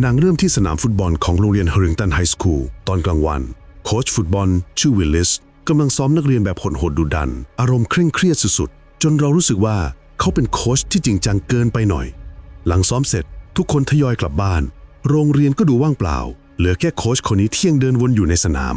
หนังเริ่มที่สนามฟุตบอลของโรงเรียนเฮริงตันไฮสคูลตอนกลางวัน โค้ชฟุตบอล ชื่อวิลลิสกำลังซ้อมนักเรียนแบบโหดดุดัน อารมณ์เคร่งเครียดสุดๆ จนเรารู้สึกว่าเขาเป็นโค้ชที่จริงจังเกินไปหน่อย หลังซ้อมเสร็จ ทุกคนทยอยกลับบ้าน โรงเรียนก็ดูว่างเปล่า เหลือแค่โค้ชคนนี้เที่ยงเดินวนอยู่ในสนาม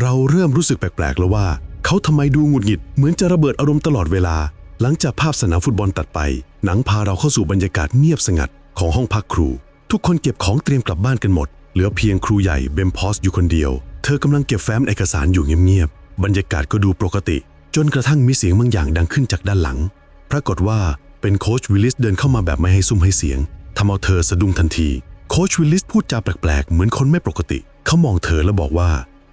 เราเริ่มรู้สึกแปลกๆแล้วว่า เขาทำไมดูหงุดหงิดเหมือนจะระเบิดอารมณ์ตลอดเวลา หลังจากภาพสนามฟุตบอลตัดไป หนังพาเราเข้าสู่บรรยากาศเงียบสงัดของห้องพักครู ทุกคนเก็บของเตรียมกลับบ้านกันหมด เหลือเพียงครูใหญ่เบมพอสอยู่คนเดียว เธอกำลังเก็บแฟ้มเอกสารอยู่เงียบๆ บรรยากาศก็ดูปกติ จนกระทั่งมีเสียงบางอย่างดังขึ้นจากด้านหลัง ปรากฏว่าเป็นโค้ชวิลลิสเดินเข้ามาแบบไม่ให้ซุ่มให้เสียงทำเอาเธอสะดุ้งทันที โค้ชวิลลิสพูดจาแปลกๆ เหมือนคนไม่ปกติ เขามองเธอแล้วบอกว่า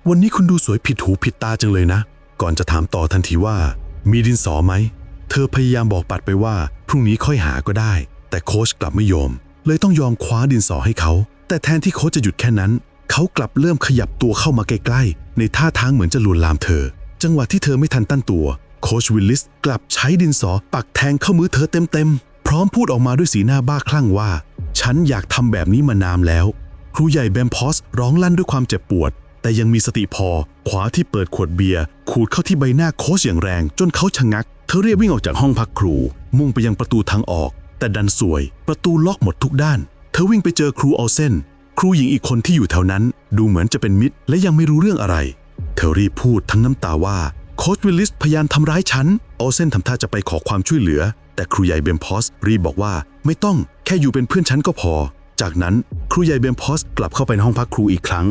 วันนี้คุณดูสวยผิดหูผิดตาจังเลยนะ ก่อนจะถามต่อทันทีว่า มีดินสอไหม เธอพยายามบอกปัดไปว่า พรุ่งนี้ค่อยหาก็ได้ แต่โค้ชกลับไม่ยอม เลยต้องยอมคว้าดินสอให้เขา แต่แทนที่โค้ชจะหยุดแค่นั้น เขากลับเริ่มขยับตัวเข้ามาใกล้ๆ ในท่าทางเหมือนจะลวนลามเธอ จังหวะที่เธอไม่ทันตั้งตัว โค้ชวิลลิสกลับใช้ดินสอปักแทงเข้ามือเธอเต็มๆ พร้อมพูดออกมาด้วยสีหน้าบ้าคลั่งว่า ฉันอยากทำแบบนี้มานานแล้ว ครูใหญ่แบมพอสร้องลั่นด้วยความเจ็บปวด แต่ยังมีสติพอขวาที่เปิดขวดเบียร์ขูดเข้าที่ใบหน้าโค้ชอย่างแรง จนเขาชะงัก เธอเรียบวิ่งออกจากห้องพักครู มุ่งไปยังประตูทางออก แต่ดันสวย ประตูล็อกหมดทุกด้าน เธอวิ่งไปเจอครูออเซนครูหญิงอีกคนที่อยู่แถวนั้น ดูเหมือนจะเป็นมิตร และยังไม่รู้เรื่องอะไร เธอรีบพูดทั้งน้ำตาว่าโค้ชวิลลิสพยายามทำร้ายฉันออเซนทำท่าจะไปขอความช่วยเหลือ แต่ครูใหญ่เบมพอสรีบบอกว่า ไม่ต้องแค่อยู่เป็นเพื่อนฉันก็พอ จากนั้นครูใหญ่เบมพอสกลับเข้าไปในห้องพักครูอีกครั้ง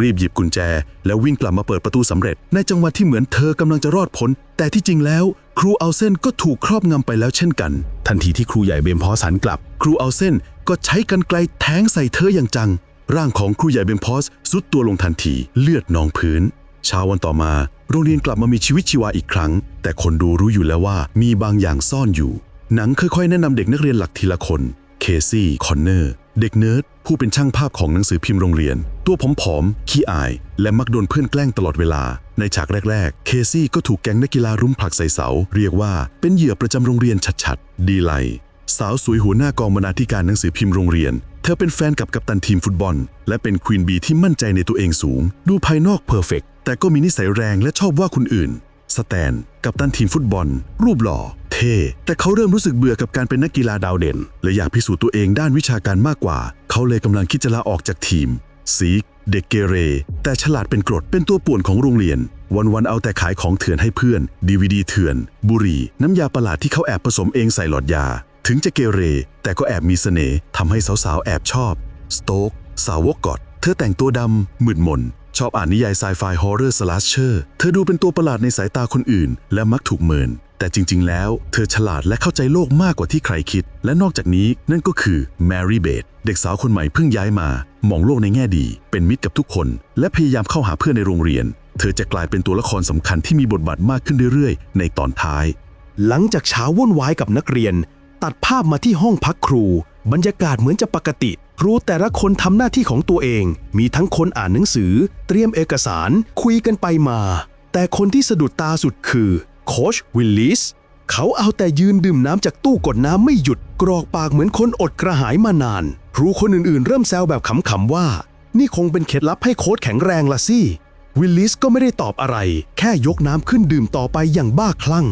รีบหยิบกุญแจ แล้ววิ่งกลับมาเปิดประตูสำเร็จ ในจังหวะที่เหมือนเธอกำลังจะรอดพ้น แต่ที่จริงแล้ว ครูเอาเส้นก็ถูกครอบงำไปแล้วเช่นกัน ทันทีที่ครูใหญ่เบมพอสหันกลับ ครูเอาเส้นก็ใช้กันไกลแทงใส่เธออย่างจัง ร่างของครูใหญ่เบมพอสสุดตัวลงทันทีเลือดนองพื้นเช้าวันต่อมา โรงเรียนกลับมามีชีวิตชีวาอีกครั้ง แต่คนดูรู้อยู่แล้วว่ามีบางอย่างซ่อนอยู่ หนังค่อยๆแนะนำเด็กนักเรียนหลักทีละคน เคซี่คอนเนอร์ เด็กเนิร์ด ผู้เป็นช่างภาพของหนังสือพิมพ์โรงเรียน ตัวผอมๆ ขี้อาย และมักโดนเพื่อนแกล้งตลอดเวลา ในฉากแรก ๆ เคซี่ก็ถูกแก๊งนักกีฬารุมผลักใส่เสา เรียกว่าเป็นเหยื่อประจำโรงเรียนชัดๆ ดีไล สาวสวยหัวหน้ากองบรรณาธิการหนังสือพิมพ์โรงเรียน เธอเป็นแฟนกับกัปตันทีมฟุตบอล และเป็นควีนบีที่มั่นใจในตัวเองสูง ดูภายนอกเพอร์เฟกแต่ก็มีนิสัยแรงและชอบว่าคนอื่น สแตน กับตันทีมฟุตบอล รูปหล่อ เท่ แต่เขาเริ่มรู้สึกเบื่อกับการเป็นนักกีฬาดาวเด่น และอยากพิสูจน์ตัวเองด้านวิชาการมากกว่า เขาเลยกำลังคิดจะลาออกจากทีมซีกเด็กเกเร แต่ฉลาดเป็นกรดเป็นตัวป่วนของโรงเรียน วันๆเอาแต่ขายของเถื่อนให้เพื่อน ดีวดีเถื่อน บุหรี่ น้ำยาประหลาดที่เขาแอบผสมเองใส่หลอดยา ถึงจะเกเร แต่ก็แอบมีเสน่ห์ทำให้สาวๆ แอบชอบ สโต๊กสาวกกอดเธอแต่งตัวดำมืดมน ชอบอ่านนิยายไซไฟฮอร์เรอร์สลัชเชอร์ เธอดูเป็นตัวประหลาดในสายตาคนอื่น และมักถูกเมิน แต่จริง ๆ แล้ว เธอฉลาดและเข้าใจโลกมากกว่าที่ใครคิด และนอกจากนี้นั่นก็คือแมรี่เบดเด็กสาวคนใหม่เพิ่งย้ายมา มองโลกในแง่ดี เป็นมิตรกับทุกคน และพยายามเข้าหาเพื่อนในโรงเรียน เธอจะกลายเป็นตัวละครสำคัญที่มีบทบาทมากขึ้นเรื่อยๆ ในตอนท้าย หลังจากเช้าวุ่นวายกับนักเรียน ตัดภาพมาที่ห้องพักครู บรรยากาศเหมือนจะปกติ ครูแต่ละคนทำหน้าที่ของตัวเอง มีทั้งคนอ่านหนังสือ เตรียมเอกสาร คุยกันไปมา แต่คนที่สะดุดตาสุดคือโคชวิลลิสเขาเอาแต่ยืนดื่มน้ำจากตู้กดน้ำไม่หยุด กรอกปากเหมือนคนอดกระหายมานาน ครูคนอื่นๆ เริ่มแซวแบบขำๆว่า นี่คงเป็นเคล็ดลับให้โค้ชแข็งแรงละสิ วิลลิสก็ไม่ได้ตอบอะไร แค่ยกน้ำขึ้นดื่มต่อไปอย่างบ้าคลั่ง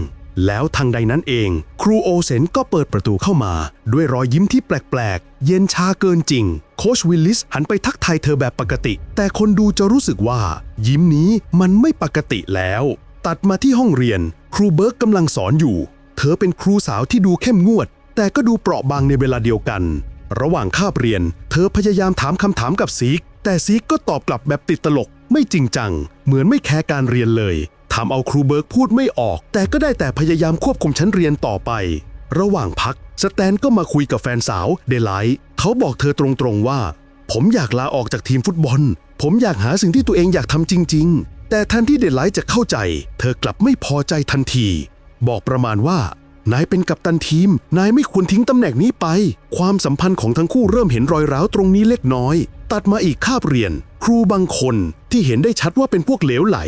แล้วทางใดนั้นเอง ครูโอเซนก็เปิดประตูเข้ามา ด้วยรอยยิ้มที่แปลกๆ เย็นชาเกินจริง โคชวิลลิสหันไปทักทายเธอแบบปกติ แต่คนดูจะรู้สึกว่า ยิ้มนี้มันไม่ปกติแล้ว ตัดมาที่ห้องเรียน ครูเบิร์กกำลังสอนอยู่ เธอเป็นครูสาวที่ดูเข้มงวด แต่ก็ดูเปราะบางในเวลาเดียวกัน ระหว่างคาบเรียน เธอพยายามถามคำถามกับซีกแต่ซีกก็ตอบกลับแบบติดตลกไม่จริงจัง เหมือนไม่แคร์การเรียนเลย ทำเอาครูเบิร์กพูดไม่ออก แต่ก็ได้แต่พยายามควบคุมชั้นเรียนต่อไป ระหว่างพัก สแตนก็มาคุยกับแฟนสาวเดไลท์เขาบอกเธอตรงๆว่า ผมอยากลาออกจากทีมฟุตบอล ผมอยากหาสิ่งที่ตัวเองอยากทำจริง ๆ แต่แทนที่เดไลท์จะเข้าใจ เธอกลับไม่พอใจทันที บอกประมาณว่านายเป็นกัปตันทีม นายไม่ควรทิ้งตำแหน่งนี้ไป ความสัมพันธ์ของทั้งคู่เริ่มเห็นรอยร้าวตรงนี้เล็กน้อย ตัดมาอีกคาบเรียน ครูบางคนที่เห็นได้ชัดว่าเป็นพวกเหลวไหล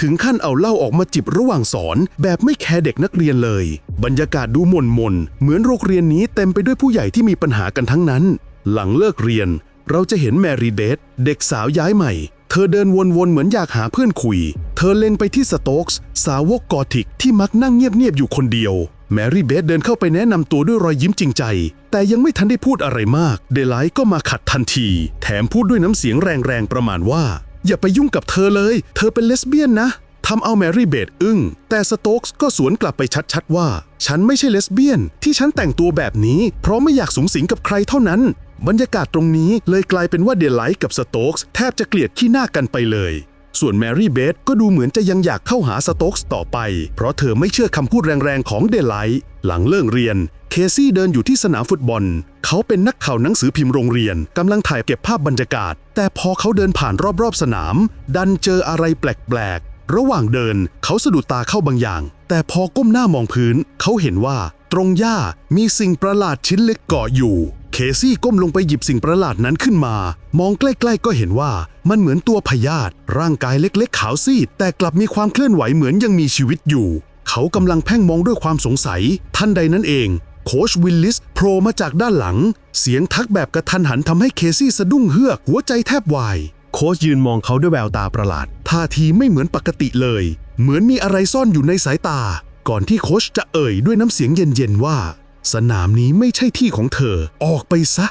ถึงขั้นเอาเหล้าออกมาจิบระหว่างสอนแบบไม่แคร์เด็กนักเรียนเลย บรรยากาศดูหม่นมนเหมือนโรงเรียนนี้เต็มไปด้วยผู้ใหญ่ที่มีปัญหากันทั้งนั้น หลังเลิกเรียน เราจะเห็นแมรี่เบธเด็กสาวย้ายใหม่ เธอเดินวนๆเหมือนอยากหาเพื่อนคุย เธอเล็งไปที่สโต๊กส์สาวกกอธิกที่มักนั่งเงียบๆอยู่คนเดียวแมรี่เบธเดินเข้าไปแนะนำตัวด้วยรอยยิ้มจริงใจ แต่ยังไม่ทันได้พูดอะไรมาก เดลไลท์ก็มาขัดทันที แถมพูดด้วยน้ำเสียงแรงๆประมาณว่า อย่าไปยุ่งกับเธอเลย เธอเป็นเลสเบี้ยนนะทำเอาแมรี่เบธอึ้ง แต่สโต๊กส์ก็สวนกลับไปชัดๆว่า ฉันไม่ใช่เลสเบี้ยน ที่ฉันแต่งตัวแบบนี้ เพราะไม่อยากสูงสิงกับใครเท่านั้น บรรยากาศตรงนี้เลยกลายเป็นว่าเดลไลท์กับสโต๊กส์แทบจะเกลียดขี้หน้ากันไปเลย ส่วนแมรี่เบธก็ดูเหมือนจะยังอยากเข้าหาสโต๊กส์ต่อไป เพราะเธอไม่เชื่อคำพูดแรงๆของเดลไลท์หลังเลิกเรียน เคซี่เดินอยู่ที่สนามฟุตบอล เขาเป็นนักข่าวหนังสือพิมพ์โรงเรียนกำลังถ่ายเก็บภาพบรรยากาศ แต่พอเขาเดินผ่านรอบๆสนาม ดันเจออะไรแปลกๆระหว่างเดินเขาสะดุดตาเข้าบางอย่าง แต่พอก้มหน้ามองพื้น เขาเห็นว่า ตรงหญ้ามีสิ่งประหลาดชิ้นเล็กเกาะอยู่ เคซี่ก้มลงไปหยิบสิ่งประหลาดนั้นขึ้นมา มองใกล้ ๆ ก็เห็นว่ามันเหมือนตัวพยาธิร่างกายเล็กๆ ขาวซีด แต่กลับมีความเคลื่อนไหวเหมือนยังมีชีวิตอยู่ เขากำลังเพ่งมองด้วยความสงสัยทันใดนั้นเอง โคชวิลลิสโผล่มาจากด้านหลัง เสียงทักแบบกระทันหันทำให้เคซี่สะดุ้งเฮือกหัวใจแทบวายโคชยืนมองเขาด้วยแววตาประหลาด ท่าทีไม่เหมือนปกติเลย เหมือนมีอะไรซ่อนอยู่ในสายตา ก่อนที่โคชจะเอ่ยด้วยน้ำเสียงเย็นๆว่า สนามนี้ไม่ใช่ที่ของเธอ ออกไปซะ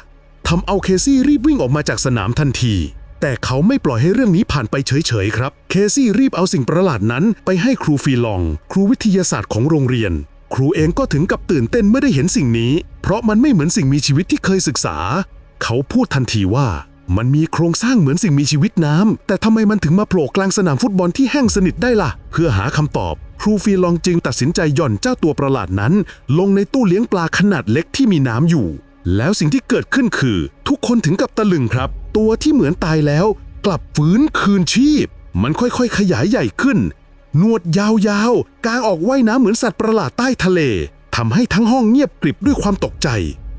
ทำเอาเคซี่รีบวิ่งออกมาจากสนามทันที แต่เขาไม่ปล่อยให้เรื่องนี้ผ่านไปเฉยๆครับ เคซี่รีบเอาสิ่งประหลาดนั้นไปให้ครูฟีลอง ครูวิทยาศาสตร์ของโรงเรียน ครูเองก็ถึงกับตื่นเต้นเมื่อได้เห็นสิ่งนี้ เพราะมันไม่เหมือนสิ่งมีชีวิตที่เคยศึกษา เขาพูดทันทีว่ามันมีโครงสร้างเหมือนสิ่งมีชีวิตน้ำ แต่ทำไมมันถึงมาโผล่กลางสนามฟุตบอลที่แห้งสนิทได้ล่ะ เพื่อหาคำตอบครูฟีลองจึงตัดสินใจหย่อนเจ้าตัวประหลาดนั้น ลงในตู้เลี้ยงปลาขนาดเล็กที่มีน้ำอยู่ แล้วสิ่งที่เกิดขึ้นคือ ทุกคนถึงกับตะลึงครับ ตัวที่เหมือนตายแล้ว กลับฟื้นคืนชีพ มันค่อยๆ ขยายใหญ่ขึ้น หนวดยาวๆกางออกว่ายน้ำเหมือนสัตว์ประหลาดใต้ทะเลทำให้ทั้งห้องเงียบกริบด้วยความตกใจ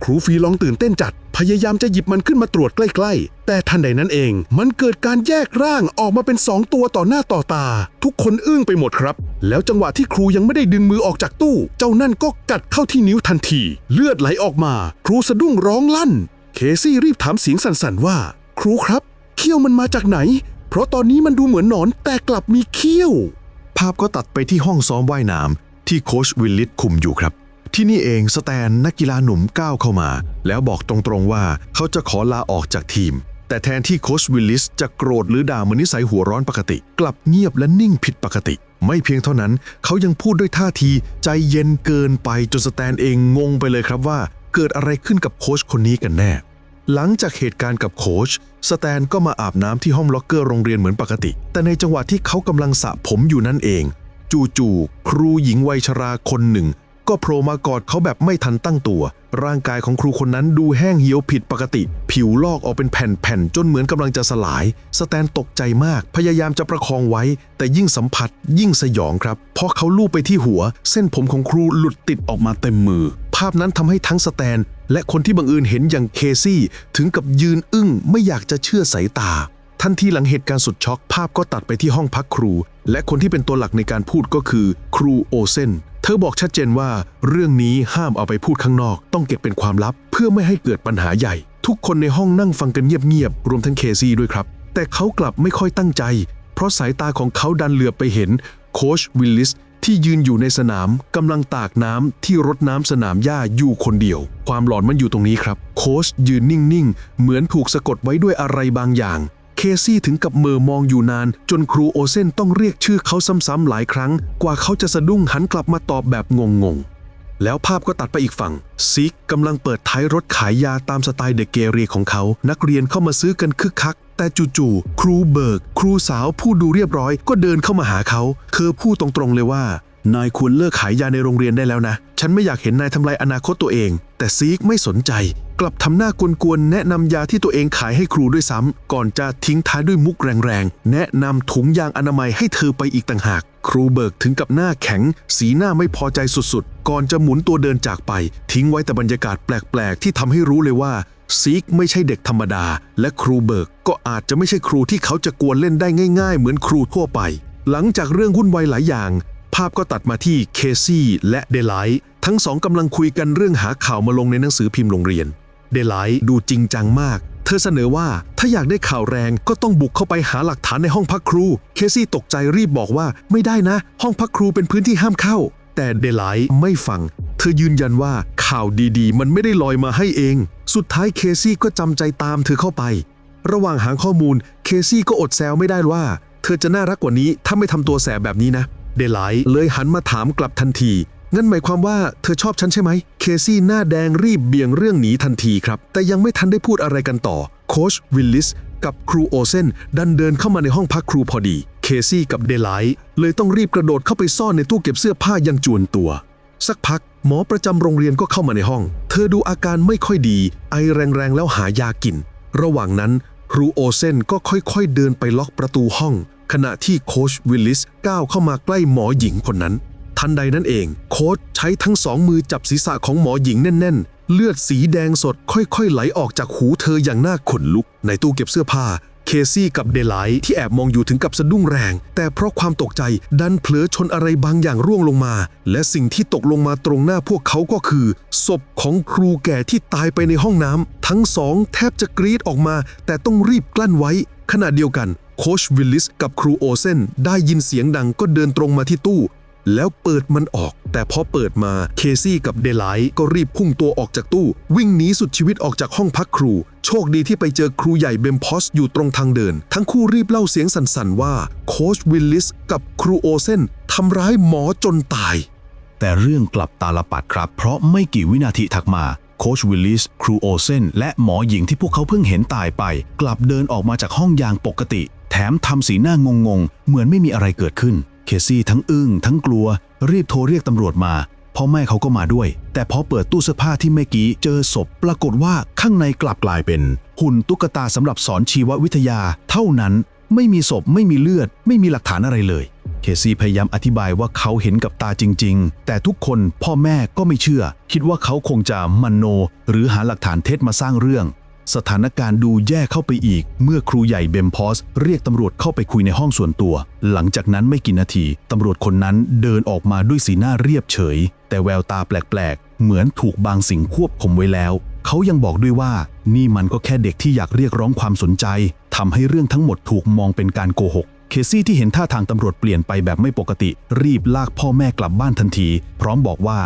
ครูฟีลองตื่นเต้นจัด พยายามจะหยิบมันขึ้นมาตรวจใกล้ ๆ แต่ทันใดนั้นเอง มันเกิดการแยกร่างออกมาเป็นสองตัวต่อหน้าต่อตา ทุกคนอึ้งไปหมดครับ แล้วจังหวะที่ครูยังไม่ได้ดึงมือออกจากตู้ เจ้านั่นก็กัดเข้าที่นิ้วทันที เลือดไหลออกมา ครูสะดุ้งร้องลั่น เคซี่รีบถามเสียงสั่นๆว่า ครูครับ เขี้ยวมันมาจากไหน เพราะตอนนี้มันดูเหมือนหนอนแต่กลับมีเขี้ยว ภาพก็ตัดไปที่ห้องซ้อมว่ายน้ำที่โค้ชวิลลิสคุมอยู่ครับ ที่นี่เองสแตนนักกีฬาหนุ่มก้าวเข้ามา แล้วบอกตรงๆว่าเขาจะขอลาออกจากทีม แต่แทนที่โค้ชวิลลิสจะโกรธหรือด่ามือนนิสัยหัวร้อนปกติ กลับเงียบและนิ่งผิดปกติ ไม่เพียงเท่านั้น เขายังพูดด้วยท่าทีใจเย็นเกินไปจนสแตนเองงงไปเลยครับว่า เกิดอะไรขึ้นกับโค้ชคนนี้กันแน่ หลังจากเหตุการณ์กับโค้ชสแตนก็มาอาบน้ำที่ห้องล็อกเกอร์โรงเรียนเหมือนปกติ แต่ในจังหวะที่เขากำลังสระผมอยู่นั่นเอง จู่ๆครูหญิงวัยชราคนหนึ่ง ก็โผล่มากอดเขาแบบไม่ทันตั้งตัว ร่างกายของครูคนนั้นดูแห้งเหี่ยวผิดปกติ ผิวลอกออกเป็นแผ่นๆ จนเหมือนกำลังจะสลาย สแตนตกใจมาก พยายามจะประคองไว้ แต่ยิ่งสัมผัส ยิ่งสยองครับเพราะเขาลูบไปที่หัว เส้นผมของครูหลุดติดออกมาเต็มมือ ภาพนั้นทำให้ทั้งสแตน และคนที่บังเอิญเห็นอย่างเคซี่ ถึงกับยืนอึ้งไม่อยากจะเชื่อสายตา ทันทีหลังเหตุการณ์สุดช็อกภาพก็ตัดไปที่ห้องพักครู และคนที่เป็นตัวหลักในการพูดก็คือครูโอเซนเธอบอกชัดเจนว่า เรื่องนี้ห้ามเอาไปพูดข้างนอก ต้องเก็บเป็นความลับ เพื่อไม่ให้เกิดปัญหาใหญ่ ทุกคนในห้องนั่งฟังกันเงียบๆรวมทั้งเคซี่ด้วยครับ แต่เขากลับไม่ค่อยตั้งใจ เพราะสายตาของเขาดันเหลือบไปเห็นโคชวิลลิสที่ยืนอยู่ในสนามกำลังตากน้ำที่รดน้ำสนามหญ้าอยู่คนเดียว ความหลอนมันอยู่ตรงนี้ครับ โคชยืนนิ่งๆ เหมือนถูกสะกดไว้ด้วยอะไรบางอย่าง เคซี่ถึงกับเมอมองอยู่นาน จนครูโอเซนต้องเรียกชื่อเขาซ้ำๆหลายครั้ง กว่าเขาจะสะดุ้งหันกลับมาตอบแบบงงๆ แล้วภาพก็ตัดไปอีกฝั่งซิกกำลังเปิดท้ายรถขายยาตามสไตล์เด็กเกเรของเขา นักเรียนเข้ามาซื้อกันคึกคัก แต่จู่ๆครูเบิร์ก ครูสาวผู้ดูเรียบร้อยก็เดินเข้ามาหาเขาเธอพูดตรงๆเลยว่า นายควรเลิกขายยาในโรงเรียนได้แล้วนะ ฉันไม่อยากเห็นนายทำลายอนาคตตัวเอง แต่ซีกไม่สนใจ กลับทำหน้ากวนๆ แนะนำยาที่ตัวเองขายให้ครูด้วยซ้ำ ก่อนจะทิ้งท้ายด้วยมุกแรงๆ แนะนำถุงยางอนามัยให้เธอไปอีกต่างหาก ครูเบิกถึงกับหน้าแข็ง สีหน้าไม่พอใจสุดๆ ก่อนจะหมุนตัวเดินจากไป ทิ้งไว้แต่บรรยากาศแปลกๆ ที่ทำให้รู้เลยว่าซีกไม่ใช่เด็กธรรมดา และครูเบิกก็อาจจะไม่ใช่ครูที่เขาจะกวนเล่นได้ง่าย ๆ เหมือนครูทั่วไป หลังจากเรื่องวุ่นวายหลายอย่าง ภาพก็ตัดมาที่เคซี่และเดลไลท์ทั้งสองกำลังคุยกันเรื่องหาข่าวมาลงในหนังสือพิมพ์โรงเรียน เดลไลท์ดูจริงจังมาก เธอเสนอว่าถ้าอยากได้ข่าวแรงก็ต้องบุกเข้าไปหาหลักฐานในห้องพักครู เคซี่ตกใจรีบบอกว่าไม่ได้นะ ห้องพักครูเป็นพื้นที่ห้ามเข้า แต่เดลไลท์ไม่ฟัง เธอยืนยันว่าข่าวดีๆ มันไม่ได้ลอยมาให้เอง สุดท้ายเคซี่ก็จำใจตามเธอเข้าไประหว่างหาข้อมูล เคซี่ก็อดแซวไม่ได้ว่า เธอจะน่ารักกว่านี้ถ้าไม่ทำตัวแสบแบบนี้นะ เดลไลเลยหันมาถามกลับทันที งั้นหมายความว่าเธอชอบฉันใช่ไหม เคซี่หน้าแดงรีบเบี่ยงเรื่องหนีทันทีครับ แต่ยังไม่ทันได้พูดอะไรกันต่อ โคชวิลลิสกับครูโอเซนดันเดินเข้ามาในห้องพักครูพอดี เคซี่กับเดลไลเลยต้องรีบกระโดดเข้าไปซ่อนในตู้เก็บเสื้อผ้ายังจวนตัว สักพักหมอประจำโรงเรียนก็เข้ามาในห้อง เธอดูอาการไม่ค่อยดี ไอแรงๆแล้วหายากิน ระหว่างนั้นครูโอเซนก็ค่อยๆเดินไปล็อกประตูห้อง ขณะที่โคชวิลลิสก้าวเข้ามาใกล้หมอหญิงคนนั้น ทันใดนั้นเอง โค้ชใช้ทั้งสองมือจับศีรษะของหมอหญิงแน่น ๆ เลือดสีแดงสดค่อยๆ ไหลออกจากหูเธออย่างน่าขนลุก ในตู้เก็บเสื้อผ้า เคซี่กับเดลไลที่แอบมองอยู่ถึงกับสะดุ้งแรง แต่เพราะความตกใจดันเผลอชนอะไรบางอย่างร่วงลงมา และสิ่งที่ตกลงมาตรงหน้าพวกเขาก็คือ ศพของครูแก่ที่ตายไปในห้องน้ำทั้งสองแทบจะกรีดออกมา แต่ต้องรีบกลั้นไว้ ขณะเดียวกัน โคชวิลลิสกับครูโอเซนได้ยินเสียงดังก็เดินตรงมาที่ตู้ แล้วเปิดมันออก แต่พอเปิดมาเคซี่กับเดลไลก็รีบพุ่งตัวออกจากตู้ วิ่งหนีสุดชีวิตออกจากห้องพักครู โชคดีที่ไปเจอครูใหญ่เบมพอสอยู่ตรงทางเดิน ทั้งคู่รีบเล่าเสียงสั่นๆว่าโคชวิลลิสกับครูโอเซนทำร้ายหมอจนตาย แต่เรื่องกลับตาลปัดครับ เพราะไม่กี่วินาทีถัดมาโคชวิลลิส ครูโอเซนและหมอหญิงที่พวกเขาเพิ่งเห็นตายไป กลับเดินออกมาจากห้องอย่างปกติ แถมทำสีหน้างงๆเหมือนไม่มีอะไรเกิดขึ้น เคซี่ทั้งอึ้งทั้งกลัว รีบโทรเรียกตำรวจมาพ่อแม่เขาก็มาด้วย แต่พอเปิดตู้เสื้อผ้าที่เมื่อกี้เจอศพ ปรากฏว่าข้างในกลับกลายเป็น หุ่นตุ๊กตาสำหรับสอนชีววิทยา เท่านั้นไม่มีศพไม่มีเลือด ไม่มีหลักฐานอะไรเลย เคซี่พยายามอธิบายว่าเขาเห็นกับตาจริง ๆ แต่ทุกคนพ่อแม่ก็ไม่เชื่อ คิดว่าเขาคงจะมันโน หรือหาหลักฐานเท็จมาสร้างเรื่อง สถานการณ์ดูแย่เข้าไปอีก เมื่อครูใหญ่เบมพอสเรียกตำรวจเข้าไปคุยในห้องส่วนตัว หลังจากนั้นไม่กี่นาที ตำรวจคนนั้นเดินออกมาด้วยสีหน้าเรียบเฉย แต่แววตาแปลกๆ เหมือนถูกบางสิ่งควบคุมไว้แล้ว เขายังบอกด้วยว่า นี่มันก็แค่เด็กที่อยากเรียกร้องความสนใจทำให้เรื่องทั้งหมดถูกมองเป็นการโกหกเคซี่ที่เห็นท่าทางตำรวจเปลี่ยนไปแบบไม่ปกติ รีบลากพ่อแม่กลับบ้านทันที พร้อมบอกว่า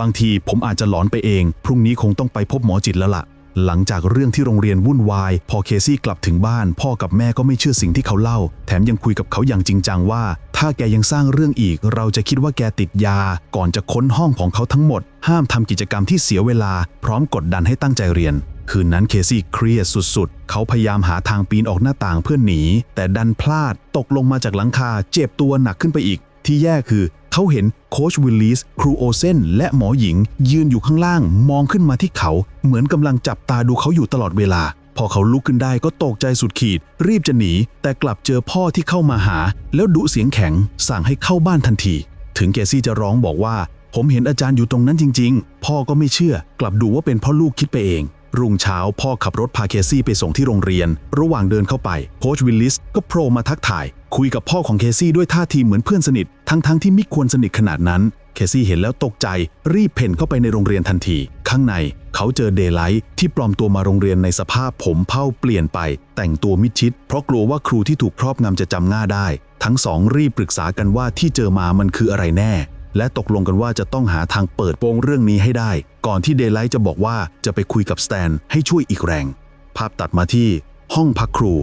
บางทีผมอาจจะหลอนไปเอง พรุ่งนี้คงต้องไปพบหมอจิตแล้วล่ะ หลังจากเรื่องที่โรงเรียนวุ่นวาย พอเคซี่กลับถึงบ้าน พ่อกับแม่ก็ไม่เชื่อสิ่งที่เขาเล่า แถมยังคุยกับเขาอย่างจริงจังว่า ถ้าแกยังสร้างเรื่องอีก เราจะคิดว่าแกติดยา ก่อนจะค้นห้องของเขาทั้งหมด ห้ามทำกิจกรรมที่เสียเวลา พร้อมกดดันให้ตั้งใจเรียนคืนนั้นเคซี่เครียดสุดๆ เขาพยายามหาทางปีนออกหน้าต่างเพื่อหนี แต่ดันพลาดตกลงมาจากหลังคาเจ็บตัวหนักขึ้นไปอีก ที่แย่คือ เขาเห็นโคชวิลลิสครูโอเซนและหมอหญิง ยืนอยู่ข้างล่างมองขึ้นมาที่เขา เหมือนกำลังจับตาดูเขาอยู่ตลอดเวลา พอเขาลุกขึ้นได้ก็ตกใจสุดขีด รีบจะหนี แต่กลับเจอพ่อที่เข้ามาหา แล้วดุเสียงแข็ง สั่งให้เข้าบ้านทันที ถึงเกซี่จะร้องบอกว่า ผมเห็นอาจารย์อยู่ตรงนั้นจริง ๆ พ่อก็ไม่เชื่อ กลับดูว่าเป็นเพ่อลูกคิดไปเองรุ่งเช้าพ่อขับรถพาเคซี่ไปส่งที่โรงเรียน ระหว่างเดินเข้าไป โคชวิลลิสก็โผล่มาทักทาย คุยกับพ่อของเคซี่ด้วยท่าทีเหมือนเพื่อนสนิท ทั้งๆทที่ไม่ควรสนิทขนาดนั้น เคซี่เห็นแล้วตกใจ รีบเพ่นเข้าไปในโรงเรียนทันที ข้างในเขาเจอเดย์ไลท์ที่ปลอมตัวมาโรงเรียนในสภาพผมเผ้าเปลี่ยนไป แต่งตัวมิดชิด เพราะกลัวว่าครูที่ถูกครอบงำจะจำง่าได้ ทั้งสองรีบปรึกษากันว่าที่เจอมามันคืออะไรแน่ และตกลงกันว่าจะต้องหาทางเปิดโปงเรื่องนี้ให้ได้ ก่อนที่เดย์ไลท์จะบอกว่าจะไปคุยกับสแตนให้ช่วยอีกแรง ภาพตัดมาที่ ห้องพักครู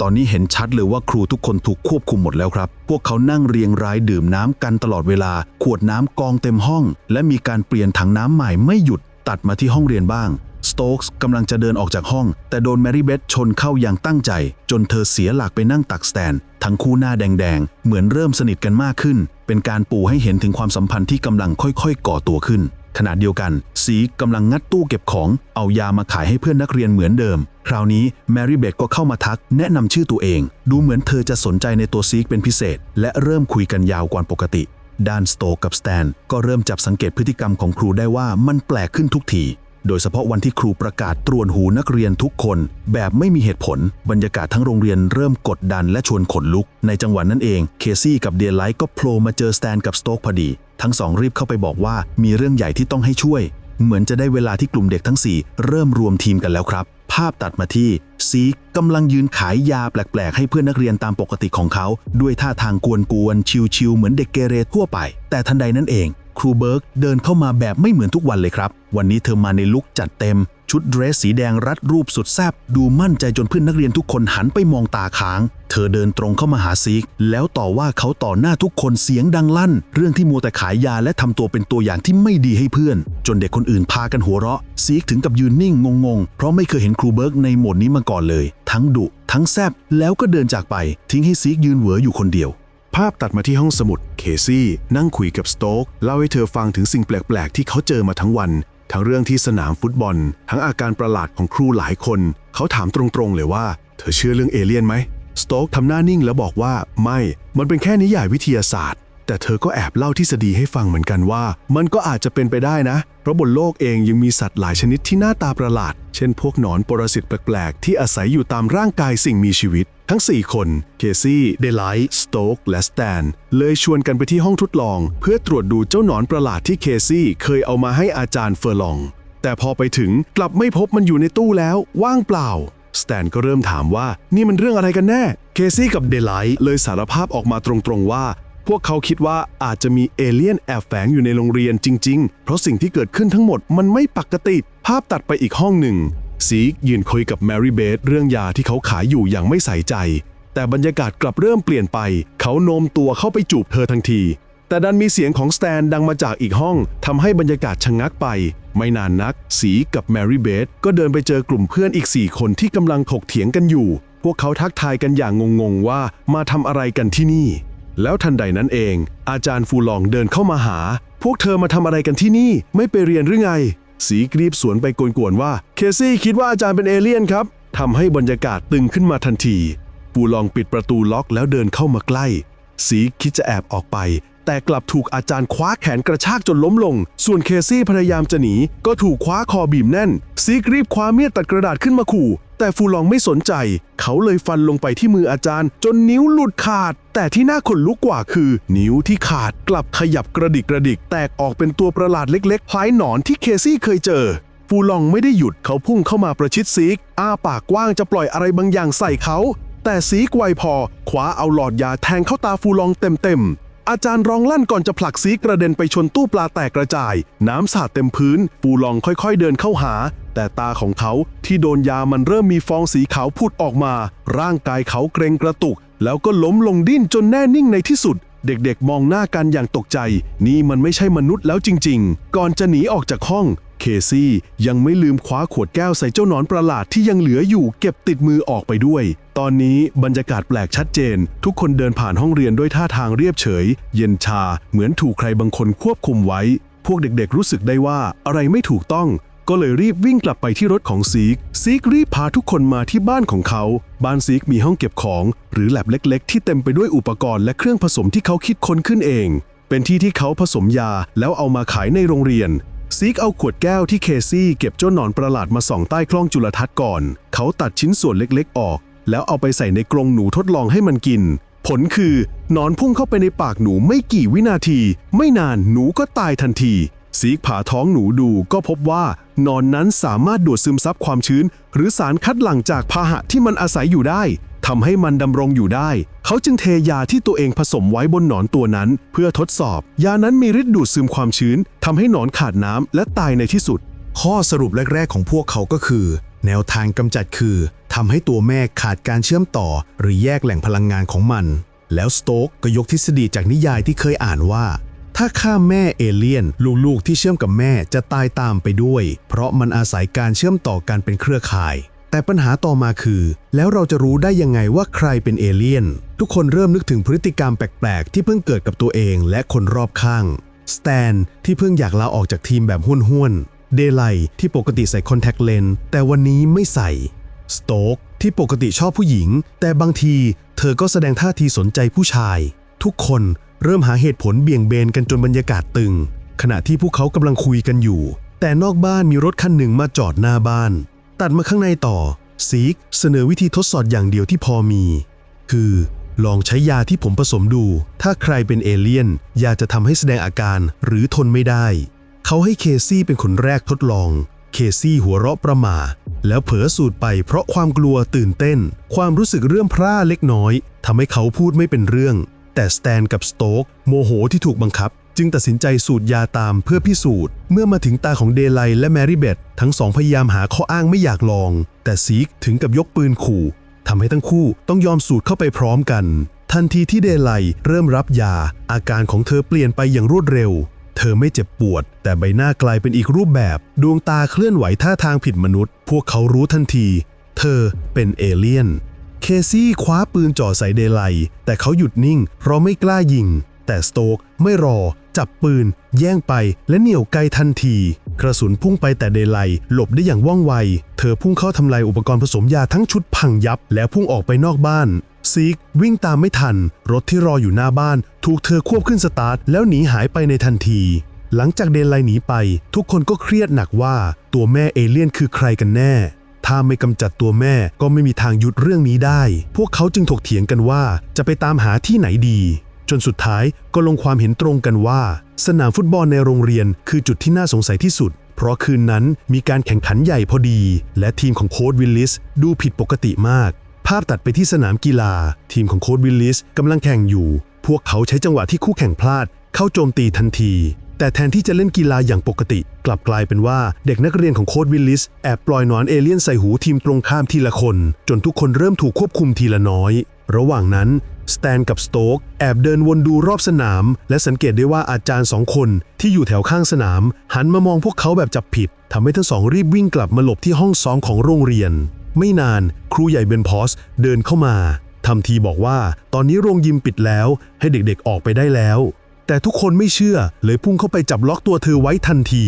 ตอนนี้เห็นชัดเลยว่าครูทุกคนถูกควบคุมหมดแล้วครับ พวกเขานั่งเรียงรายดื่มน้ำกันตลอดเวลา ขวดน้ำกองเต็มห้อง และมีการเปลี่ยนถังน้ำใหม่ไม่หยุด ตัดมาที่ห้องเรียนบ้าง สโต๊กส์กำลังจะเดินออกจากห้อง แต่โดนแมรี่เบธชนเข้าอย่างตั้งใจ จนเธอเสียหลักไปนั่งตักสแตน ทั้งคู่หน้าแดงๆ เหมือนเริ่มสนิทกันมากขึ้น เป็นการปูให้เห็นถึงความสัมพันธ์ที่กำลังค่อยๆ ก่อตัวขึ้น ขณะเดียวกัน สีกำลังงัดตู้เก็บของ เอายามาขายให้เพื่อนนักเรียนเหมือนเดิม คราวนี้แมรี่เบธก็เข้ามาทัก แนะนำชื่อตัวเอง ดูเหมือนเธอจะสนใจในตัวซีกเป็นพิเศษ และเริ่มคุยกันยาวกว่าปกติด้านสโตกกับสแตนก็เริ่มจับสังเกตพฤติกรรมของครูได้ว่ามันแปลกขึ้นทุกที โดยเฉพาะวันที่ครูประกาศตรวนหูนักเรียนทุกคน แบบไม่มีเหตุผล บรรยากาศทั้งโรงเรียนเริ่มกดดันและชวนขนลุก ในจังหวะนั้นเอง เคซี่กับเดียไลท์ก็โผล่มาเจอสแตนกับสโต๊กพอดี ทั้งสองรีบเข้าไปบอกว่ามีเรื่องใหญ่ที่ต้องให้ช่วย เหมือนจะได้เวลาที่กลุ่มเด็กทั้ง 4 เริ่มรวมทีมกันแล้วครับภาพตัดมาที่ซีกกำลังยืนขายยาแปลกๆ ให้เพื่อนนักเรียนตามปกติของเขา ด้วยท่าทางกวนๆ ชิวๆ เหมือนเด็กเกเรทั่วไป แต่ทันใดนั้นเอง ครูเบิร์กเดินเข้ามาแบบไม่เหมือนทุกวันเลยครับ วันนี้เธอมาในลุคจัดเต็ม ชุดเดรสสีแดงรัดรูปสุดแซบดูมั่นใจจนเพื่อนนักเรียนทุกคนหันไปมองตาค้าง เธอเดินตรงเข้ามาหาซีก แล้วต่อว่าเขาต่อหน้าทุกคนเสียงดังลั่น เรื่องที่มัวแต่ขายยาและทำตัวเป็นตัวอย่างที่ไม่ดีให้เพื่อน จนเด็กคนอื่นพากันหัวเราะ ซีกถึงกับยืนนิ่งงงๆ เพราะไม่เคยเห็นครูรูเบิร์กในโหมดนี้มาก่อนเลย ทั้งดุทั้งแซบแล้วก็เดินจากไป ทิ้งให้ซีกยืนเหวออยู่คนเดียว ภาพตัดมาที่ห้องสมุด เคซี่นั่งคุยกับสโต๊กเล่าให้เธอฟังถึงสิ่งแปลกๆ ที่เขาเจอมาทั้งวัน ทั้งเรื่องที่สนามฟุตบอล ทั้งอาการประหลาดของครูหลายคน เขาถามตรงๆเลยว่า เธอเชื่อเรื่องเอเลี่ยนไหมสโต๊กทำหน้านิ่งแล้วบอกว่าไม่ มันเป็นแค่นิยายวิทยาศาสตร์ แต่เธอก็แอบเล่าทฤษฎีให้ฟังเหมือนกันว่า มันก็อาจจะเป็นไปได้นะ เพราะบนโลกเองยังมีสัตว์หลายชนิดที่หน้าตาประหลาด เช่นพวกหนอนปรสิตแปลกๆ ที่อาศัยอยู่ตามร่างกายสิ่งมีชีวิต ทั้ง 4 คน เคซี่ เดลไลท์สโต๊ก และสแตน เลยชวนกันไปที่ห้องทดลอง เพื่อตรวจดูเจ้าหนอนประหลาดที่เคซี่เคยเอามาให้อาจารย์เฟอร์ลอง แต่พอไปถึงกลับไม่พบมันอยู่ในตู้แล้ว ว่างเปล่าสแตนก็เริ่มถามว่านี่มันเรื่องอะไรกันแน่ เคซี่กับเดลไลท์เลยสารภาพออกมาตรงๆว่า พวกเขาคิดว่าอาจจะมีเอเลี่ยนแอบแฝงอยู่ในโรงเรียนจริง ๆ เพราะสิ่งที่เกิดขึ้นทั้งหมดมันไม่ปกติ ภาพตัดไปอีกห้องหนึ่งซีกยืนคุยกับแมรี่เบธเรื่องยาที่เขาขายอยู่อย่างไม่ใส่ใจ แต่บรรยากาศกลับเริ่มเปลี่ยนไป เขาโน้มตัวเข้าไปจูบเธอทันที แต่ดันมีเสียงของสแตนดังมาจากอีกห้องทำให้บรรยากาศชะงักไป ไม่นานนัก สีกับแมรี่เบธก็เดินไปเจอกลุ่มเพื่อนอีก 4 คนที่กำลังถกเถียงกันอยู่ พวกเขาทักทายกันอย่างงงๆว่ามาทำอะไรกันที่นี่ แล้วทันใดนั้นเอง อาจารย์ฟูลองเดินเข้ามาหา พวกเธอมาทำอะไรกันที่นี่ ไม่ไปเรียนหรือไง สีกรีบสวนไปกวนๆว่า เคซี่คิดว่าอาจารย์เป็นเอเลี่ยนครับทำให้บรรยากาศตึงขึ้นมาทันที ฟูลองปิดประตูล็อกแล้วเดินเข้ามาใกล้ สีคิดจะแอบออกไป แต่กลับถูกอาจารย์คว้าแขนกระชากจนล้มลง ส่วนเคซี่พยายามจะหนี ก็ถูกคว้าคอบีบแน่น ซีกรีบคว้าเมียดตัดกระดาษขึ้นมาขู่ แต่ฟูลองไม่สนใจ เขาเลยฟันลงไปที่มืออาจารย์ จนนิ้วหลุดขาด แต่ที่น่าขนลุกกว่าคือ นิ้วที่ขาดกลับขยับกระดิกกระดิก แตกออกเป็นตัวประหลาดเล็กๆคล้ายหนอนที่เคซี่เคยเจอฟูลองไม่ได้หยุดเขาพุ่งเข้ามาประชิดซีก อ้าปากกว้างจะปล่อยอะไรบางอย่างใส่เขา แต่ซีกไวพอคว้าเอาหลอดยาแทงเข้าตาฟูลองเต็มๆ อาจารย์ร้องลั่นก่อนจะผลักซีกระเด็นไปชนตู้ปลาแตกกระจาย น้ำสาดเต็มพื้น ปูลองค่อยๆเดินเข้าหา แต่ตาของเขาที่โดนยามันเริ่มมีฟองสีขาวพุดออกมา ร่างกายเขาเกรงกระตุก แล้วก็ล้มลงดิ้นจนแน่นิ่งในที่สุด เด็กๆ มองหน้ากันอย่างตกใจ นี่มันไม่ใช่มนุษย์แล้วจริง ๆ ก่อนจะหนีออกจากห้อง เคซี่ยังไม่ลืมคว้าขวดแก้วใส่เจ้าหนอนประหลาดที่ยังเหลืออยู่เก็บติดมือออกไปด้วย ตอนนี้บรรยากาศแปลกชัดเจน ทุกคนเดินผ่านห้องเรียนด้วยท่าทางเรียบเฉย เย็นชาเหมือนถูกใครบางคนควบคุมไว้ พวกเด็กๆรู้สึกได้ว่าอะไรไม่ถูกต้องก็เลยรีบวิ่งกลับไปที่รถของซีก ซีกรีบพาทุกคนมาที่บ้านของเขา บ้านซีกมีห้องเก็บของ หรือแลบเล็ก ๆ ที่เต็มไปด้วยอุปกรณ์และเครื่องผสมที่เขาคิดค้นขึ้นเอง เป็นที่ที่เขาผสมยาแล้วเอามาขายในโรงเรียน ซีกเอาขวดแก้วที่เคซี่เก็บเจ้าหนอนประหลาดมาส่องใต้คล้องจุลทรรศน์ก่อน เขาตัดชิ้นส่วนเล็กๆออก แล้วเอาไปใส่ในกรงหนูทดลองให้มันกิน ผลคือหนอนพุ่งเข้าไปในปากหนูไม่กี่วินาที ไม่นานหนูก็ตายทันที ซีกผ่าท้องหนูดูก็พบว่าหนอนนั้นสามารถดูดซึมซับความชื้น หรือสารคัดหลั่งจากพาหะที่มันอาศัยอยู่ได้ทำให้มันดำรงอยู่ได้ เขาจึงเทยาที่ตัวเองผสมไว้บนหนอนตัวนั้น เพื่อทดสอบ ยานั้นมีฤทธิ์ดูดซึมความชื้นทำให้หนอนขาดน้ำและตายในที่สุด ข้อสรุปแรก ๆ ของพวกเขาก็คือ แนวทางกำจัดคือทำให้ตัวแม่ขาดการเชื่อมต่อ หรือแยกแหล่งพลังงานของมัน แล้วสโต๊กก็ยกทฤษฎีจากนิยายที่เคยอ่านว่า ถ้าฆ่าแม่เอเลี่ยน ลูกๆที่เชื่อมกับแม่จะตายตามไปด้วย เพราะมันอาศัยการเชื่อมต่อกันเป็นเครือข่าย แต่ปัญหาต่อมาคือ แล้วเราจะรู้ได้ยังไงว่าใครเป็นเอเลี่ยน ทุกคนเริ่มนึกถึงพฤติกรรมแปลก ๆ ที่เพิ่งเกิดกับตัวเองและคนรอบข้างสแตนที่เพิ่งอยากลาออกจากทีมแบบห้วนๆเดไลที่ปกติใส่คอนแทคเลนส์แต่วันนี้ไม่ใส่สโต๊กที่ปกติชอบผู้หญิง แต่บางทีเธอก็แสดงท่าทีสนใจผู้ชาย ทุกคน เริ่มหาเหตุผลเบี่ยงเบนกันจนบรรยากาศตึง ขณะที่พวกเขากำลังคุยกันอยู่ แต่นอกบ้านมีรถคันหนึ่งมาจอดหน้าบ้าน ตัดมาข้างในต่อซีกเสนอวิธีทดสอบอย่างเดียวที่พอมี คือ ลองใช้ยาที่ผมผสมดู ถ้าใครเป็นเอเลี่ยน ยาจะทำให้แสดงอาการหรือทนไม่ได้ เขาให้เคซี่เป็นคนแรกทดลอง เคซี่หัวเราะประหมาแล้วเผลอสูดไปเพราะความกลัวตื่นเต้น ความรู้สึกเรื่อมพร่าเล็กน้อยทำให้เขาพูดไม่เป็นเรื่อง แต่สแตนกับสโต๊กโมโหที่ถูกบังคับ จึงตัดสินใจสูดยาตามเพื่อพิสูจน์ เมื่อมาถึงตาของเดไลและแมรี่เบธทั้งสองพยายามหาข้ออ้างไม่อยากลอง แต่ซีกถึงกับยกปืนขู่ทำให้ทั้งคู่ต้องยอมสูดเข้าไปพร้อมกัน ทันทีที่เดไลเริ่มรับยา อาการของเธอเปลี่ยนไปอย่างรวดเร็ว เธอไม่เจ็บปวด แต่ใบหน้ากลายเป็นอีกรูปแบบ ดวงตาเคลื่อนไหวท่าทางผิดมนุษย์ พวกเขารู้ทันที เธอเป็นเอเลี่ยน เคซี่คว้าปืนจ่อใส่เดไลแต่เขาหยุดนิ่ง เพราะไม่กล้ายิง แต่สโตกไม่รอ จับปืน แย่งไปและเหนี่ยวไกทันที กระสุนพุ่งไปแต่เดไลหลบได้อย่างว่องไว เธอพุ่งเข้าทำลายอุปกรณ์ผสมยาทั้งชุดพังยับ แล้วพุ่งออกไปนอกบ้านซีกวิ่งตามไม่ทัน รถที่รออยู่หน้าบ้าน ถูกเธอควบขึ้นสตาร์ท แล้วหนีหายไปในทันที หลังจากเดนไลหนีไป ทุกคนก็เครียดหนักว่า ตัวแม่เอเลี่ยนคือใครกันแน่ ถ้าไม่กำจัดตัวแม่ก็ไม่มีทางหยุดเรื่องนี้ได้ พวกเขาจึงถกเถียงกันว่าจะไปตามหาที่ไหนดี จนสุดท้ายก็ลงความเห็นตรงกันว่า สนามฟุตบอลในโรงเรียนคือจุดที่น่าสงสัยที่สุด เพราะคืนนั้นมีการแข่งขันใหญ่พอดี และทีมของโค้ดวิลลิสดูผิดปกติมาก ภาพตัดไปที่สนามกีฬา ทีมของโค้ดวิลลิสกำลังแข่งอยู่ พวกเขาใช้จังหวะที่คู่แข่งพลาด เข้าโจมตีทันที แต่แทนที่จะเล่นกีฬาอย่างปกติ กลับกลายเป็นว่าเด็กนักเรียนของโค้ดวิลลิส แอบปล่อยหนอนเอเลี่ยนใส่หูทีมตรงข้ามทีละคน จนทุกคนเริ่มถูกควบคุมทีละน้อย ระหว่างนั้นสแตนกับสโต๊กแอบเดินวนดูรอบสนาม และสังเกตได้ว่าอาจารย์สองคนที่อยู่แถวข้างสนาม หันมามองพวกเขาแบบจับผิดทำให้ทั้งสองรีบวิ่งกลับมาหลบที่ห้องซ้อมของโรงเรียน ไม่นานครูใหญ่เบนพอสเดินเข้ามาทำทีบอกว่า ตอนนี้โรงยิมปิดแล้ว ให้เด็กๆออกไปได้แล้ว แต่ทุกคนไม่เชื่อเลยพุ่งเข้าไปจับล็อกตัวเธอไว้ทันที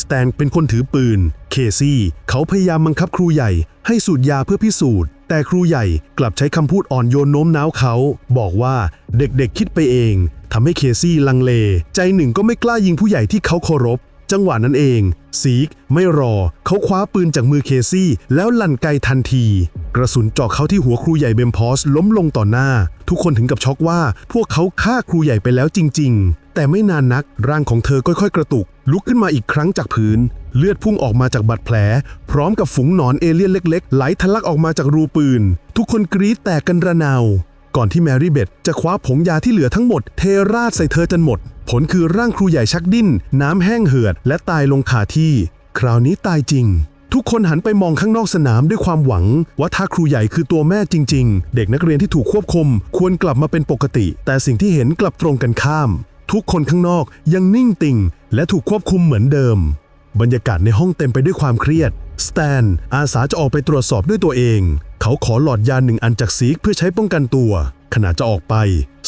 สแตนเป็นคนถือปืน เคซี่ เขาพยายามบังคับครูใหญ่ให้สูดยาเพื่อพิสูจน์ แต่ครูใหญ่กลับใช้คำพูดอ่อนโยนโน้มน้าวเขา บอกว่าเด็กๆคิดไปเองทำให้เคซี่ลังเล ใจหนึ่งก็ไม่กล้ายิงผู้ใหญ่ที่เขาเคารพ จังหวะนั้นเอง ซีกไม่รอ เขาคว้าปืนจากมือเคซี่ แล้วลั่นไกทันที กระสุนเจาะเข้าที่หัวครูใหญ่เบมพอสล้มลงต่อหน้า ทุกคนถึงกับช็อกว่า พวกเขาฆ่าครูใหญ่ไปแล้วจริง ๆ แต่ไม่นานนักร่างของเธอค่อยๆ กระตุก ลุกขึ้นมาอีกครั้งจากพื้น เลือดพุ่งออกมาจากบาดแผล พร้อมกับฝูงหนอนเอเลี่ยนเล็ก ๆ ไหลทะลักออกมาจากรูปืน ทุกคนกรี๊ดแตกกันระนาวก่อนที่แมรี่เบธจะคว้าผงยาที่เหลือทั้งหมดเทราดใส่เธอจนหมด ผลคือร่างครูใหญ่ชักดิ้น น้ำแห้งเหือด และตายลงคาที่ คราวนี้ตายจริง ทุกคนหันไปมองข้างนอกสนามด้วยความหวัง ว่าถ้าครูใหญ่คือตัวแม่จริง ๆ เด็กนักเรียนที่ถูกควบคุม ควรกลับมาเป็นปกติ แต่สิ่งที่เห็นกลับตรงกันข้าม ทุกคนข้างนอกยังนิ่งติ่ง และถูกควบคุมเหมือนเดิม บรรยากาศในห้องเต็มไปด้วยความเครียดสแตนอาสาจะออกไปตรวจสอบด้วยตัวเอง เขาขอหลอดยาหนึ่งอันจากซีกเพื่อใช้ป้องกันตัว ขณะจะออกไป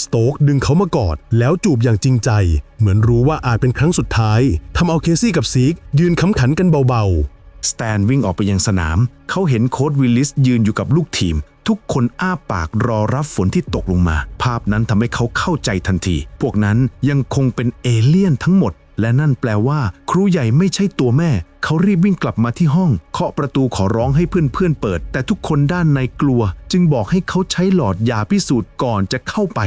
สโต๊กดึงเขามากอด แล้วจูบอย่างจริงใจ เหมือนรู้ว่าอาจเป็นครั้งสุดท้ายทำเอาเคซี่กับซีกยืนค้ำขันกันเบาๆ สแตนวิ่งออกไปยังสนาม เขาเห็นโค้ดวิลลิสยืนอยู่กับลูกทีม ทุกคนอ้าปากรอรับฝนที่ตกลงมา ภาพนั้นทำให้เขาเข้าใจทันที พวกนั้นยังคงเป็นเอเลี่ยนทั้งหมด และนั่นแปลว่า ครูใหญ่ไม่ใช่ตัวแม่ เขารีบวิ่งกลับมาที่ห้อง เคาะประตูขอร้องให้เพื่อนๆเปิด แต่ทุกคนด้านในกลัว จึงบอกให้เขาใช้หลอดยาพิสูจน์ก่อนจะเข้าไป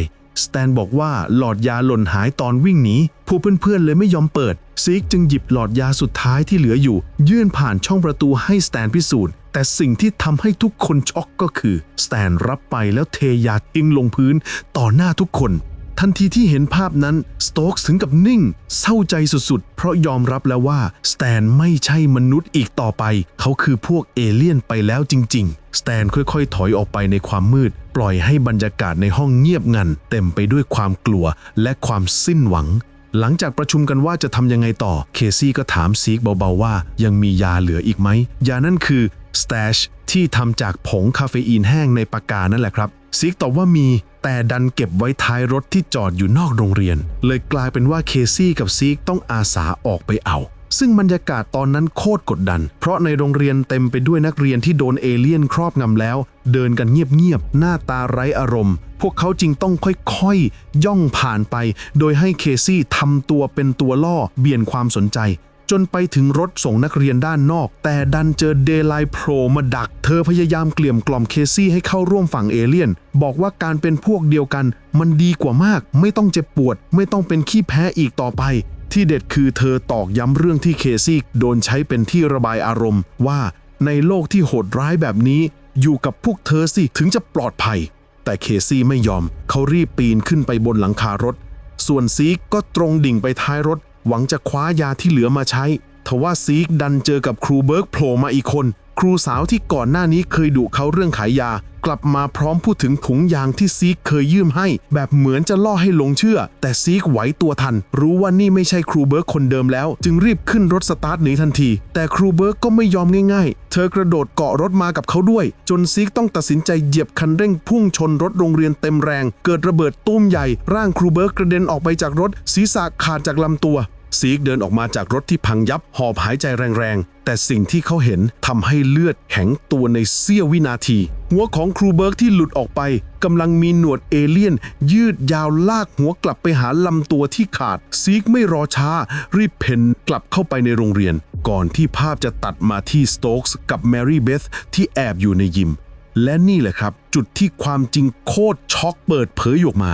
สแตนบอกว่าหลอดยาหล่นหายตอนวิ่งหนีผู้เพื่อนๆเลยไม่ยอมเปิด ซิกจึงหยิบหลอดยาสุดท้ายที่เหลืออยู่ ยื่นผ่านช่องประตูให้สแตนพิสูจน์ แต่สิ่งที่ทำให้ทุกคนช็อกก็คือ สแตนรับไปแล้วเทยาทิ้งลงพื้นต่อหน้าทุกคน ทันทีที่เห็นภาพนั้น สโต๊กถึงกับนิ่ง เศร้าใจสุดๆ เพราะยอมรับแล้วว่า สแตนไม่ใช่มนุษย์อีกต่อไป เขาคือพวกเอเลี่ยนไปแล้วจริง ๆ สแตนค่อยๆ ถอยออกไปในความมืด ปล่อยให้บรรยากาศในห้องเงียบงัน เต็มไปด้วยความกลัวและความสิ้นหวัง หลังจากประชุมกันว่าจะทำยังไงต่อ เคซี่ก็ถามซีกเบาๆว่า ยังมียาเหลืออีกไหมยานั่นคือสแตชที่ทำจากผงคาเฟอีนแห้งในปากกานั่นแหละครับ ซีกตอบว่ามี แต่ดันเก็บไว้ท้ายรถที่จอดอยู่นอกโรงเรียน เลยกลายเป็นว่าเคซี่กับซีกต้องอาสาออกไปเอา ซึ่งบรรยากาศตอนนั้นโคตรกดดัน เพราะในโรงเรียนเต็มไปด้วยนักเรียนที่โดนเอเลี่ยนครอบงำแล้ว เดินกันเงียบๆ หน้าตาไร้อารมณ์ พวกเขาจึงต้องค่อยๆ ย่องผ่านไป โดยให้เคซี่ทำตัวเป็นตัวล่อเบี่ยนความสนใจ จนไปถึงรถส่งนักเรียนด้านนอก แต่ดันเจอเดลท์โผล่มาดัก เธอพยายามเกลี่ยมกล่อมเคซี่ให้เข้าร่วมฝั่งเอเลี่ยน บอกว่าการเป็นพวกเดียวกัน มันดีกว่ามาก ไม่ต้องเจ็บปวด ไม่ต้องเป็นขี้แพ้อีกต่อไป ที่เด็ดคือเธอตอกย้ำเรื่องที่เคซี่โดนใช้เป็นที่ระบายอารมณ์ ว่าในโลกที่โหดร้ายแบบนี้ อยู่กับพวกเธอสิถึงจะปลอดภัย แต่เคซี่ไม่ยอม เขารีบปีนขึ้นไปบนหลังคารถ ส่วนซีกก็ตรงดิ่งไปท้ายรถ หวังจะคว้ายาที่เหลือมาใช้ทว่าซีกดันเจอกับครูเบิร์กโผล่มาอีกคน ครูสาวที่ก่อนหน้านี้เคยดุเขาเรื่องขายยา กลับมาพร้อมพูดถึงถุงยางที่ซีกเคยยืมให้ แบบเหมือนจะล่อให้หลงเชื่อ แต่ซีกไหวตัวทัน รู้ว่านี่ไม่ใช่ครูเบิร์กคนเดิมแล้ว จึงรีบขึ้นรถสตาร์ทหนีทันที แต่ครูเบิร์กก็ไม่ยอมง่ายๆ เธอกระโดดเกาะรถมากับเขาด้วย จนซีกต้องตัดสินใจเหยียบคันเร่งพุ่งชนรถโรงเรียนเต็มแรง เกิดระเบิดตุ้มใหญ่ ร่างครูเบิร์กกระเด็นออกไปจากรถศีรษะขาดจากลำตัว ซีกเดินออกมาจากรถที่พังยับหอบหายใจแรงๆ แต่สิ่งที่เขาเห็นทำให้เลือดแข็งตัวในเสี้ยววินาที หัวของครูเบิร์กที่หลุดออกไปกำลังมีหนวดเอเลี่ยน ยืดยาวลากหัวกลับไปหาลำตัวที่ขาด ซีกไม่รอช้า รีบเพ่นกลับเข้าไปในโรงเรียน ก่อนที่ภาพจะตัดมาที่สโต๊กส์กับแมรี่เบธที่แอบอยู่ในยิม และนี่แหละครับ จุดที่ความจริงโคตรช็อกเปิดเผยออกมา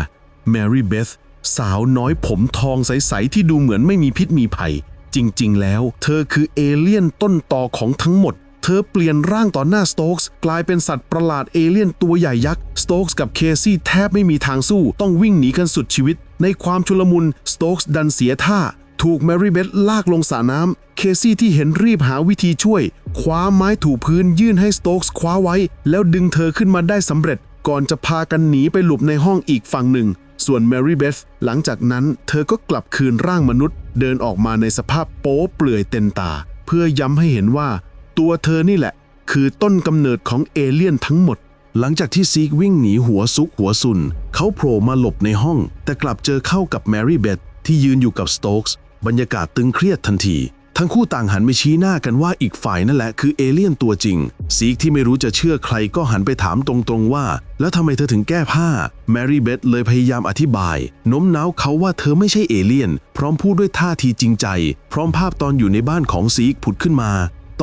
แมรี่เบธ สาวน้อยผมทองใส ๆ ที่ดูเหมือนไม่มีพิษมีภัย จริง ๆ แล้ว เธอคือเอเลี่ยนต้นต่อของทั้งหมด เธอเปลี่ยนร่างต่อหน้าสโต๊กส์กลายเป็นสัตว์ประหลาดเอเลี่ยนตัวใหญ่ยักษ์สโต๊กส์กับเคซี่แทบไม่มีทางสู้ ต้องวิ่งหนีกันสุดชีวิต ในความชุลมุนสโต๊กส์ดันเสียท่าถูกแมรี่เบธลากลงสระน้ำ เคซี่ที่เห็นรีบหาวิธีช่วย คว้าไม้ถูพื้นยื่นให้สโต๊กส์คว้าไว้ แล้วดึงเธอขึ้นมาได้สำเร็จ ก่อนจะพากันหนีไปหลบในห้องอีกฝั่งหนึ่ง ส่วนแมรี่เบธหลังจากนั้นเธอก็กลับคืนร่างมนุษย์ เดินออกมาในสภาพโป๊เปลือยเต็มตา เพื่อย้ำให้เห็นว่า ตัวเธอนี่แหละ คือต้นกำเนิดของเอเลี่ยนทั้งหมด หลังจากที่ซีกวิ่งหนีหัวซุกหัวซุน เขาโผล่มาหลบในห้อง แต่กลับเจอเข้ากับแมรี่เบธที่ยืนอยู่กับสโต๊กส์บรรยากาศตึงเครียดทันที ทั้งคู่ต่างหันไปชี้หน้ากันว่าอีกฝ่ายนั่นแหละคือเอเลี่ยนตัวจริง ซีกที่ไม่รู้จะเชื่อใครก็หันไปถามตรงๆว่า แล้วทำไมเธอถึงแก้ผ้า แมรี่เบธเลยพยายามอธิบายโน้มน้าวเขาว่าเธอไม่ใช่เอเลี่ยน พร้อมพูดด้วยท่าทีจริงใจ พร้อมภาพตอนอยู่ในบ้านของซีกผุดขึ้นมา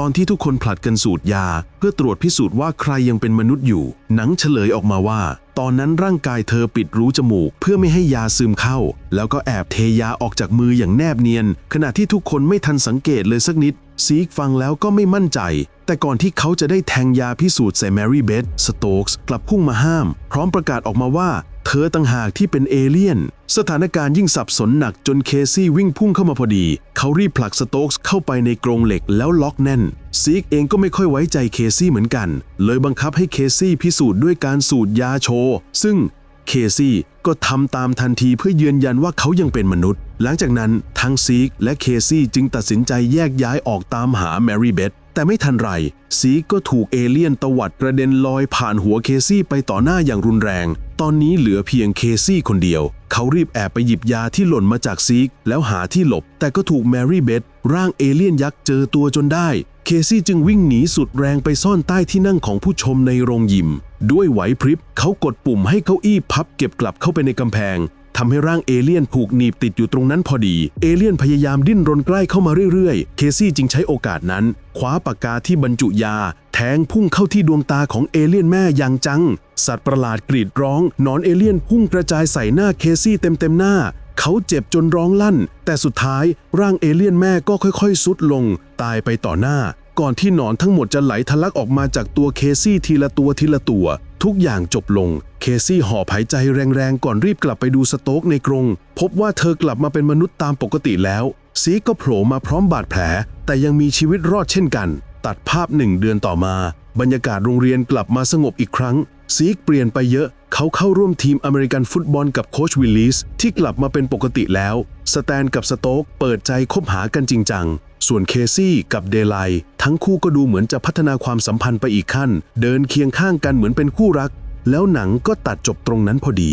ตอนที่ทุกคนผลัดกันสูดยา เพื่อตรวจพิสูจน์ว่าใครยังเป็นมนุษย์อยู่ หนังเฉลยออกมาว่า ตอนนั้นร่างกายเธอปิดรูจมูก เพื่อไม่ให้ยาซึมเข้า แล้วก็แอบเทยาออกจากมืออย่างแนบเนียน ขณะที่ทุกคนไม่ทันสังเกตเลยสักนิด ซีกฟังแล้วก็ไม่มั่นใจ แต่ก่อนที่เขาจะได้แทงยาพิสูจน์ใส่แมรี่เบธสโต๊กส์กลับพุ่งมาห้าม พร้อมประกาศออกมาว่า เธอต่างหากที่เป็นเอเลี่ยน สถานการณ์ยิ่งสับสนหนักจนเคซี่วิ่งพุ่งเข้ามาพอดี เขารีบผลักสโต๊กส์เข้าไปในกรงเหล็กแล้วล็อกแน่น ซีกเองก็ไม่ค่อยไว้ใจเคซี่เหมือนกัน เลยบังคับให้เคซี่พิสูจน์ด้วยการสูดยาโชว์ซึ่งเคซี่ก็ทำตามทันทีเพื่อยืนยันว่าเขายังเป็นมนุษย์ หลังจากนั้นทั้งซีกและเคซี่จึงตัดสินใจแยกย้ายออกตามหาแมรี่เบธ แต่ไม่ทันไรซีกก็ถูกเอเลี่ยนตวัดกระเด็นลอยผ่านหัวเคซี่ไปต่อหน้าอย่างรุนแรง ตอนนี้เหลือเพียงเคซี่คนเดียว เขารีบแอบไปหยิบยาที่หล่นมาจากซีก แล้วหาที่หลบ แต่ก็ถูกแมรี่เบธ ร่างเอเลี่ยนยักษ์เจอตัวจนได้ เคซี่จึงวิ่งหนีสุดแรงไปซ่อนใต้ที่นั่งของผู้ชมในโรงยิม ด้วยไหวพริบเขากดปุ่มให้เก้าอี้พับเก็บกลับเข้าไปในกำแพงทำให้ร่างเอเลี่ยนผูกหนีบติดอยู่ตรงนั้นพอดี เอเลี่ยนพยายามดิ้นรนใกล้เข้ามาเรื่อยๆ เคซี่จึงใช้โอกาสนั้นคว้าปากกาที่บรรจุยา แทงพุ่งเข้าที่ดวงตาของเอเลี่ยนแม่อย่างจัง สัตว์ประหลาดกรีดร้องนอนเอเลี่ยนพุ่งกระจายใส่หน้าเคซี่เต็มๆหน้า เขาเจ็บจนร้องลั่น แต่สุดท้ายร่างเอเลี่ยนแม่ก็ค่อยๆ สุดลง ตายไปต่อหน้า ก่อนที่หนอนทั้งหมดจะไหลทะลักออกมาจากตัวเคซี่ทีละตัวทีละตัว ทุกอย่างจบลง เคซี่หอบหายใจแรงๆ ก่อนรีบกลับไปดูสโต๊กในกรง พบว่าเธอกลับมาเป็นมนุษย์ตามปกติแล้ว ซีก็โผล่มาพร้อมบาดแผล แต่ยังมีชีวิตรอดเช่นกัน ตัดภาพหนึ่งเดือนต่อมา บรรยากาศโรงเรียนกลับมาสงบอีกครั้ง ซีกเปลี่ยนไปเยอะ เขาเข้าร่วมทีมอเมริกันฟุตบอลกับโค้ชวิลลิสที่กลับมาเป็นปกติแล้ว สแตนกับสโต๊กเปิดใจคบหากันจริงจัง ส่วนเคซี่กับเดลไลทั้งคู่ก็ดูเหมือนจะพัฒนาความสัมพันธ์ไปอีกขั้น เดินเคียงข้างกันเหมือนเป็นคู่รัก แล้วหนังก็ตัดจบตรงนั้นพอดี